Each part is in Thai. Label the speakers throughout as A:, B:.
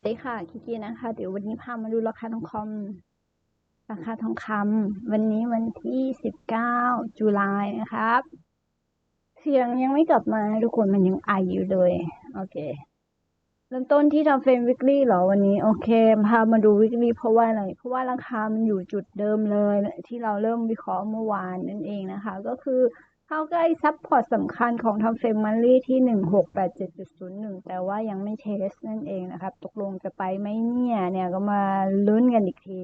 A: สวัสดีค่ะคิกี้นะคะ เดี๋ยววันนี้พามาดูราคาทองคำราคาทองคำวันนี้วันที่สิบเก้าตุลายนะครับ เสียงยังไม่กลับมาทุกคนมันยังไออยู่เลย โอเค เริ่มต้นที่ทำเฟรมวิกฤตเหรอวันนี้ โอเค พามาดูวิกฤตเพราะว่าอะไร เพราะว่าราคามันอยู่จุดเดิมเลย ที่เราเริ่มวิเคราะห์เมื่อวานนั่นเองนะคะ ก็คือ เข้าใกล้ซับพอร์ตสำคัญของทำเฟรมมันลี่ที่หนึ่งหกแปดเจ็ดจุดศูนย์หนึ่งแต่ว่ายังไม่เทสนั่นเองนะครับ ตกลงจะไปไหมเนี่ย เนี่ยก็มาลุ้นกันอีกที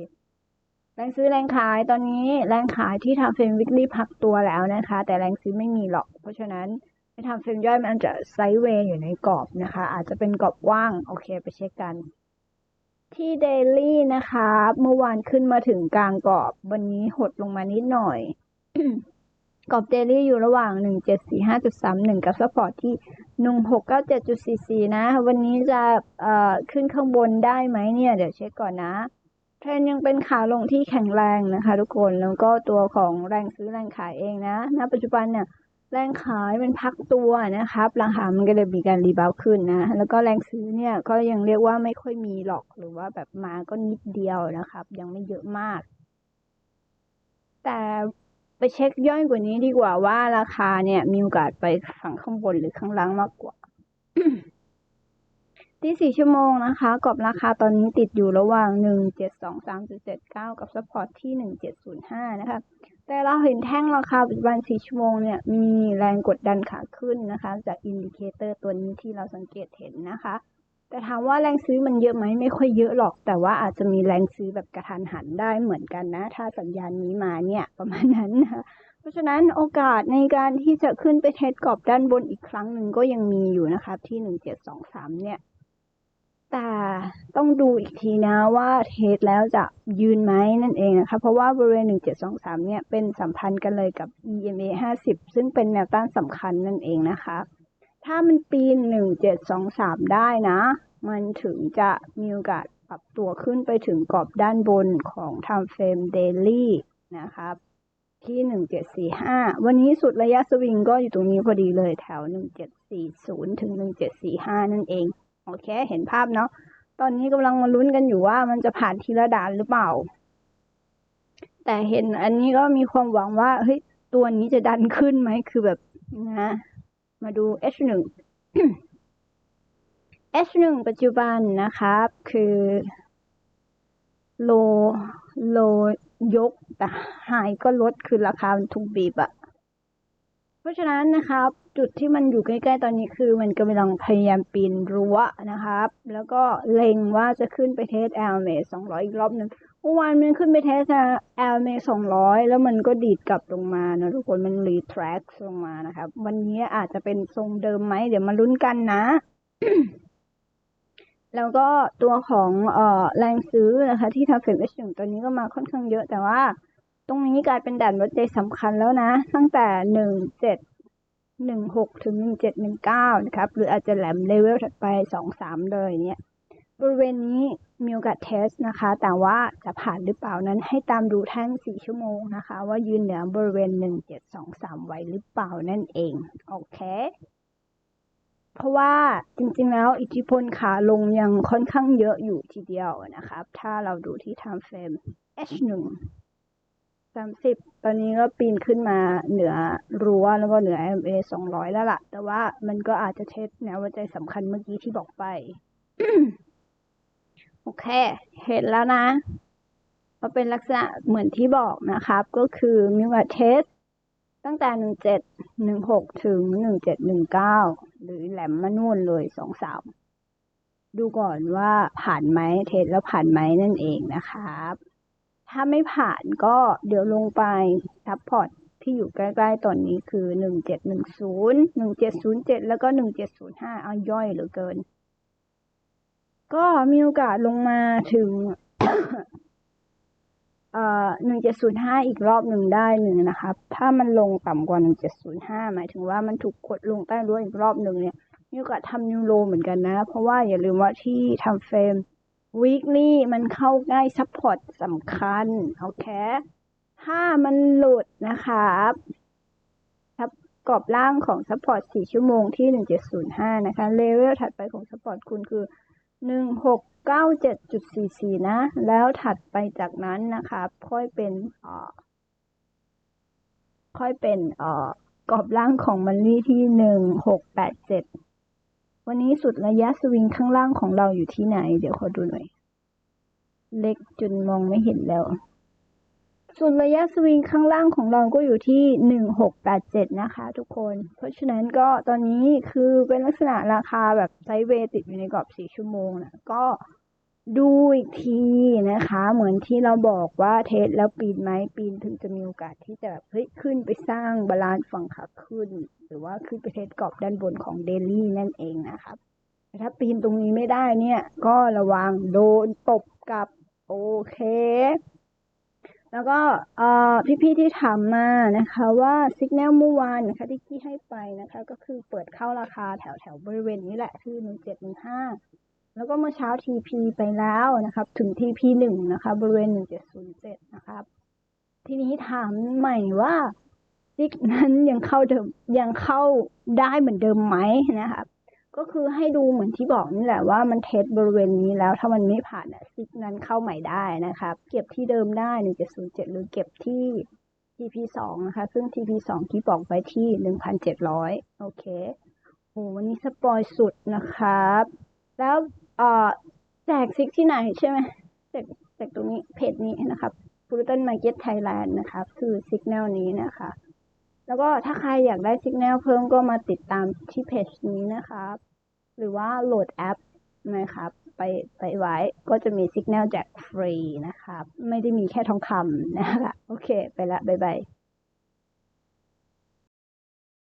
A: แรงซื้อแรงขายตอนนี้แรงขายที่ทำเฟรมวิกฤตพักตัวแล้วนะคะ แต่แรงซื้อไม่มีหรอก เพราะฉะนั้นในทำเฟรมย่อยมันจะไซด์เวย์อยู่ในกรอบนะคะ อาจจะเป็นกรอบว่าง โอเคไปเช็คกันที่เดลี่นะคะ เมื่อวานขึ้นมาถึงกลางกรอบ วันนี้หดลงมานิดหน่อย กรอบเดลี่อยู่ระหว่าง 1745.31 กับซัพพอร์ตที่ 1697.44 นะ วันนี้จะขึ้นข้างบนได้ไหมเนี่ย เดี๋ยวเช็คก่อนนะ เทรนยังเป็นขาลงที่แข็งแรงนะคะทุกคน แล้วก็ตัวของแรงซื้อแรงขายเองนะ ณ ปัจจุบันเนี่ยแรงขายเป็นพักตัวนะครับ ราคามันก็เลยมีการรีบาวขึ้นนะ แล้วก็แรงซื้อเนี่ยก็ยังเรียกว่าไม่ค่อยมีหรอก หรือว่าแบบมาก็นิดเดียวนะครับ ยังไม่เยอะมาก แต่ เช็คย่อยกว่านี้ดีกว่าว่าราคาเนี่ย มีโอกาสไปฝั่งข้างบนหรือข้างล่างมากกว่าที่สี่ชั่วโมงนะคะกรอบราคาตอนนี้ติดอยู่ระหว่างหนึ่งเจ็ดสองสามจุดเจ็ดเก้ากับซัพพอร์ตที่หนึ่งเจ็ดศูนย์ห้านะคะ แต่เราเห็นแท่งราคาปัจจุบันสี่ชั่วโมงเนี่ย มีแรงกดดันขาขึ้นนะคะ จากอินดิเคเตอร์ตัวนี้ที่เราสังเกตเห็นนะคะ แต่ถามว่าแรงซื้อมันเยอะไหมไม่ค่อยเยอะหรอก แต่ว่าอาจจะมีแรงซื้อแบบกระทันหันได้เหมือนกันนะ ถ้าสัญญาณนี้มาเนี่ยประมาณนั้นนะคะเพราะฉะนั้นโอกาสในการที่จะขึ้นไปเทสกรอบด้านบนอีกครั้งหนึ่งก็ยังมีอยู่นะคะที่หนึ่งเจ็ดสองสามเนี่ย แต่ต้องดูอีกทีนะว่าเทสแล้วจะยืนไหมนั่นเองนะคะเพราะว่าบริเวณ1723เนี่ยเป็นสัมพันธ์กันเลยกับ EMA 50ซึ่งเป็นแนวต้านสำคัญนั่นเองนะคะ ถ้ามันปีน1723ได้นะ มันถึงจะมีโอกาสปรับตัวขึ้นไปถึงกรอบด้านบนของ Time Frame Daily นะครับที่1745วันนี้สุดระยะสวิงก็อยู่ตรงนี้พอดีเลยแถว1740ถึง1745นั่นเอง โอเค เห็นภาพเนาะ ตอนนี้กำลังมาลุ้นกันอยู่ว่ามันจะผ่านทีละด่านหรือเปล่า แต่เห็นอันนี้ก็มีความหวังว่า เฮ้ย ตัวนี้จะดันขึ้นไหม คือแบบนะ มาดู H1 H1 ปัจจุบันนะครับ คือโลโลยกแต่ไฮก็ลดคือราคามันถูกบีบอะเพราะฉะนั้นนะครับ จุดที่มันอยู่ใกล้ๆตอนนี้คือ มันกำลังพยายามปีนรั้วนะครับ แล้วก็เล็งว่าจะขึ้นไปเทส l m สองร้อยอีกรอบหนึ่งเมื่อวานมันขึ้นไปเทส l m สองร้อยแล้วมันก็ดีดกลับลงมานะทุกคนมันรีทร a กลงมานะครับ วันนี้อาจจะเป็นทรงเดิมไหมเดี๋ยวมาลุ้นกันนะ แล้วก็ตัวของเอ่อแรงซื้อนะคะ ที่ทำเฟรม H1 ตัวนี้ก็มาค่อนข้างเยอะแต่ว่าตรงนี้กลายเป็นด่านวัดใจสำคัญแล้วนะ ตั้งแต่หนึ่งเจ็ด หนึ่งหกถึงหนึ่งเจ็ดหนึ่งเก้านะครับ หรืออาจจะแหลมเลเวลถัดไปสองสามเลยเนี่ยบริเวณนี้มีโอกาสเทสนะคะ แต่ว่าจะผ่านหรือเปล่านั้นให้ตามดูแท่งสี่ชั่วโมงนะคะ ว่ายืนเหนือบริเวณหนึ่งเจ็ดสองสามไว้หรือเปล่านั่นเอง โอเค เพราะว่าจริงๆแล้วอิทธิพลขาลงยังค่อนข้างเยอะอยู่ทีเดียวนะครับ ถ้าเราดูที่ time frame H1 สามสิบตอนนี้ก็ปีนขึ้นมาเหนือรั้วแล้วก็เหนือ MA สองร้อยแล้วล่ะ แต่ว่ามันก็อาจจะเทสแนววัดใจสำคัญเมื่อกี้ที่บอกไป โอเค เห็นแล้วนะว่าเป็นลักษณะเหมือนที่บอกนะครับ ก็คือมีโอกาเทสตั้งแต่หนึ่งเจ็ดหนึ่งหกถึงหนึ่งเจ็ดหนึ่งเก้าหรือแหลมมานู่นเลยสองสามดูก่อนว่าผ่านไหมเทสแล้วผ่านไหมนั่นเองนะครับ ถ้าไม่ผ่านก็เดี๋ยวลงไปซัพพอร์ตที่อยู่ใกล้ๆตอนนี้คือหนึ่งเจ็ดหนึ่งศูนย์หนึ่งเจ็ดศูนย์เจ็ดแล้วก็หนึ่งเจ็ดศูนย์ห้าอาย่อยเหลือเกิน ก็มีโอกาสลงมาถึงเอ่อหนึ่งเจ็ดศูนย์ห้าอีกรอบหนึ่งได้หนึ่งนะครับ ถ้ามันลงต่ำกว่าหนึ่งเจ็ดศูนย์ห้าหมายถึงว่ามันถูกกดลงใต้รั้วอีกรอบหนึ่งเนี่ย มีโอกาสทำนิวโรเหมือนกันนะ เพราะว่าอย่าลืมว่าที่ทำเฟรม วิกนี่มันเข้าง่ายซัพพอร์ตสำคัญ โอเค ถ้ามันหลุดนะครับทับกรอบล่างของซัพพอร์ต4ชั่วโมงที่ 1705 นะคะ เลเวลถัดไปของซัพพอร์ตคุณคือ 1697.44 นะ แล้วถัดไปจากนั้นนะคะค่อยเป็นอ่อค่อยเป็นอ่อกรอบล่างของมันนี่ที่ 1687 วันนี้สุดระยะสวิงข้างล่างของเราอยู่ที่ไหน เดี๋ยวขอดูหน่อย เล็กจนมองไม่เห็นแล้วส่วนระยะสวิงข้างล่างของเราก็อยู่ที่หนึ่งหกแปดเจ็ดนะคะทุกคน เพราะฉะนั้นก็ตอนนี้คือเป็นลักษณะราคาแบบไซด์เวย์ติดอยู่ในกรอบสี่ชั่วโมงนะก็ ดูอีกทีนะคะ เหมือนที่เราบอกว่าเทสแล้วปีนไหมปีนถึงจะมีโอกาสที่จะแบบเฮ้ยขึ้นไปสร้างบาลานซ์ฝั่งขาขึ้น หรือว่าขึ้นไปเทสกรอบด้านบนของเดลี่นั่นเองนะครับแต่ถ้าปีนตรงนี้ไม่ได้เนี่ย ก็ระวังโดนตบกับโอเค แล้วก็พี่ๆที่ถามมานะคะว่าสัญญาณเมื่อวานนะคะที่พี่ให้ไปนะคะ ก็คือเปิดเข้าราคาแถวแถวบริเวณนี้แหละคือหนึ่งเจ็ดหนึ่งห้า แล้วก็เมื่อเช้า TP ไปแล้วนะครับ ถึง TP หนึ่งนะคะบริเวณหนึ่งเจ็ดศูนย์เจ็ดนะครับ ทีนี้ถามใหม่ว่าซิกนั้นยังเข้าเดิมยังเข้าได้เหมือนเดิมไหมนะครับก็คือให้ดูเหมือนที่บอกนี่แหละว่ามันเทสบริเวณนี้แล้วถ้ามันไม่ผ่านซิกนั้นเข้าใหม่ได้นะครับ เก็บที่เดิมได้หนึ่งเจ็ดศูนย์เจ็ดหรือเก็บที่ TP สองนะคะ ซึ่ง TP สองที่บอกไปที่หนึ่งพันเจ็ดร้อยโอเคโอ้วันนี้สปอยสุดนะครับ แล้ว เอ่อแจกซิกที่ไหนใช่ไหมแจกแจกตรงนี้เพจนี้นะครับ f u l t o n Market Thailand นะครับ คือสิกแนลนี้นะคะ แล้วก็ถ้าใครอยากได้สิกแนลเพิ่มก็มาติดตามที่เพจนี้นะครับ หรือว่าโหลดแอปนะครับ ไปไปไว้ก็จะมีสิกแนลแจกฟรีนะครับ ไม่ได้มีแค่ทองคำนะคะ โอเค ไปละ บ๊ายบาย